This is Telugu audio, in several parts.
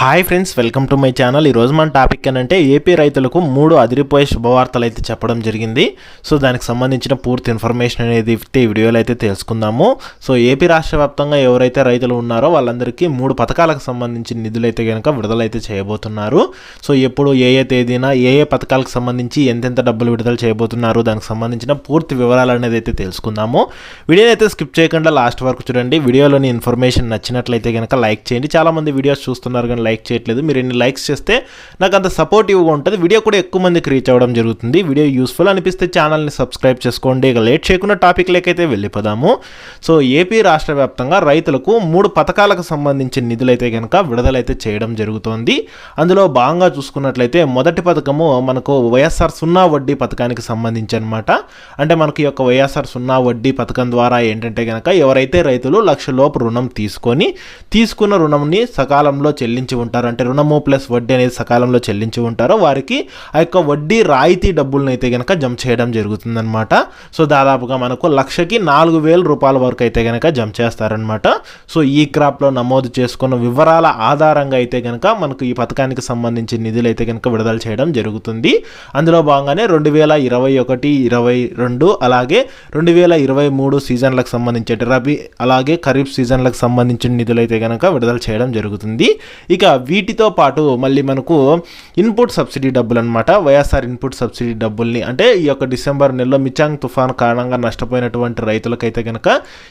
Hi friends welcome to my channel. ఈరోజు మన టాపిక్ ఏంటంటే ఏపీ రైతులకు మూడు అదిరిపోయే శుభవార్తలు అయితే చెప్పడం జరిగింది. సో దానికి సంబంధించిన పూర్తి ఇన్ఫర్మేషన్ అనేది ఈ వీడియోలో అయితే తెలుసుకుందాము. సో ఏపీ రాష్ట్ర వ్యాప్తంగా ఎవరైతే రైతులు ఉన్నారో వాళ్ళందరికీ మూడు పథకాలకు సంబంధించిన నిధులు అయితే కనుక విడుదలైతే చేయబోతున్నారు. సో ఎప్పుడు ఏ ఏ తేదీన ఏ ఏ పథకాలకు సంబంధించి ఎంతెంత డబ్బులు విడుదల చేయబోతున్నారు దానికి సంబంధించిన పూర్తి వివరాలు అనేది అయితే తెలుసుకుందాము. వీడియోని అయితే స్కిప్ చేయకుండా లాస్ట్ వరకు చూడండి. వీడియోలోని ఇన్ఫర్మేషన్ నచ్చినట్లయితే కనుక లైక్ చేయండి. చాలామంది వీడియోస్ చూస్తున్నారు కానీ లైక్ చేయట్లేదు. మీరు ఎన్ని లైక్స్ చేస్తే నాకు అంత సపోర్టివ్గా ఉంటుంది. వీడియో కూడా ఎక్కువ మందికి రీచ్ అవ్వడం జరుగుతుంది. వీడియో యూస్ఫుల్ అనిపిస్తే ఛానల్ని సబ్స్క్రైబ్ చేసుకోండి. ఇక లేట్ చేయకుండా టాపిక్ లేకైతే వెళ్ళిపోదాము. సో ఏపీ రాష్ట్ర వ్యాప్తంగా రైతులకు మూడు పథకాలకు సంబంధించిన నిధులైతే కనుక విడుదలైతే చేయడం జరుగుతోంది. అందులో భాగంగా చూసుకున్నట్లయితే మొదటి పథకము మనకు వైఎస్ఆర్ సున్నా వడ్డీ పథకానికి సంబంధించి అనమాట అంటే మనకి యొక్క వైఎస్ఆర్ సున్నా వడ్డీ పథకం ద్వారా ఏంటంటే కనుక ఎవరైతే రైతులు లక్ష లోపు రుణం తీసుకొని తీసుకున్న రుణంని సకాలంలో చెల్లించి ఉంటారు. అంటే రుణము ప్లస్ వడ్డీ అనేది సకాలంలో చెల్లించి ఉంటారో. వారికి ఆ యొక్క వడ్డీ రాయితీ డబ్బులను అయితే కనుక జమ చేయడం జరుగుతుందన్నమాట. సో దాదాపుగా మనకు లక్షకి నాలుగు వేల రూపాయల వరకు అయితే కనుక జమ చేస్తారనమాట సో ఈ క్రాప్లో నమోదు చేసుకున్న వివరాల ఆధారంగా అయితే కనుక మనకు ఈ పథకానికి సంబంధించి నిధులు అయితే కనుక విడుదల చేయడం జరుగుతుంది. అందులో భాగంగానే రెండు వేల ఇరవై ఒకటి ఇరవై రెండు అలాగే రెండు వేల ఇరవై మూడు సీజన్లకు సంబంధించి రబీ అలాగే ఖరీఫ్ సీజన్లకు సంబంధించిన నిధులు అయితే కనుక విడుదల చేయడం జరుగుతుంది. ఇక వీటితో పాటు మళ్ళీ మనకు ఇన్పుట్ సబ్సిడీ డబ్బులు అనమాట వైఎస్ఆర్ ఇన్పుట్ సబ్సిడీ డబ్బుల్ని అంటే ఈ యొక్క డిసెంబర్ నెలలో మిచాంగ్ తుఫాన్ కారణంగా నష్టపోయినటువంటి రైతులకైతే కనుక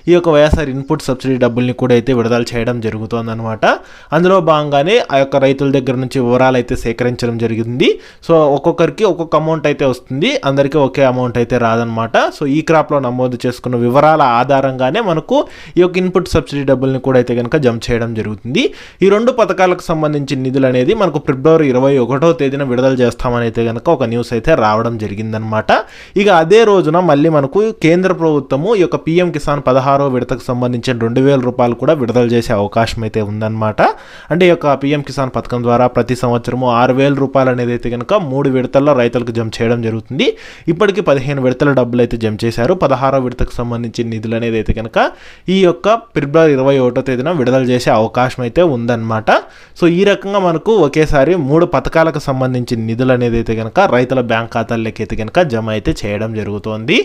ఈ యొక్క వైఎస్ఆర్ ఇన్పుట్ సబ్సిడీ డబ్బుల్ని కూడా అయితే విడుదల చేయడం జరుగుతుందన్నమాట. అందులో భాగంగానే ఆ యొక్క రైతుల దగ్గర నుంచి వివరాలు అయితే సేకరించడం జరిగింది. సో ఒక్కొక్కరికి ఒక్కొక్క అమౌంట్ అయితే వస్తుంది. అందరికీ ఒకే అమౌంట్ అయితే రాదనమాట సో ఈ క్రాప్లో నమోదు చేసుకున్న వివరాల ఆధారంగానే మనకు ఈ యొక్క ఇన్పుట్ సబ్సిడీ డబ్బుల్ని కూడా అయితే కనుక జమ చేయడం జరుగుతుంది. ఈ రెండు పథకాలకు సంబంధించిన నిధులు అనేది మనకు ఫిబ్రవరి ఇరవై ఒకటో తేదీన విడుదల చేస్తామని అయితే కనుక ఒక న్యూస్ అయితే రావడం జరిగిందనమాట ఇక అదే రోజున మళ్ళీ మనకు కేంద్ర ప్రభుత్వము ఈ యొక్క పిఎం కిసాన్ పదహారో విడతకు సంబంధించిన రెండు వేల రూపాయలు కూడా విడుదల చేసే అవకాశం అయితే ఉందన్నమాట. అంటే ఈ యొక్క పిఎం కిసాన్ పథకం ద్వారా ప్రతి సంవత్సరము ఆరు వేల రూపాయలు అనేది అయితే కనుక మూడు విడతల్లో రైతులకు జమ చేయడం జరుగుతుంది. ఇప్పటికి పదిహేను విడతల డబ్బులు అయితే జమ చేశారు. పదహారో విడతకు సంబంధించిన నిధులు అనేది అయితే కనుక ఈ యొక్క ఫిబ్రవరి ఇరవై ఒకటో తేదీన విడుదల చేసే అవకాశం అయితే ఉందన్నమాట. సో ఈ రకంగా మనకు ఒకేసారి మూడు పథకాలకు సంబంధించిన నిధులు అనేది అయితే కనుక రైతుల బ్యాంక్ ఖాతాల్లోకి అయితే కనుక జమ అయితే చేయడం జరుగుతోంది.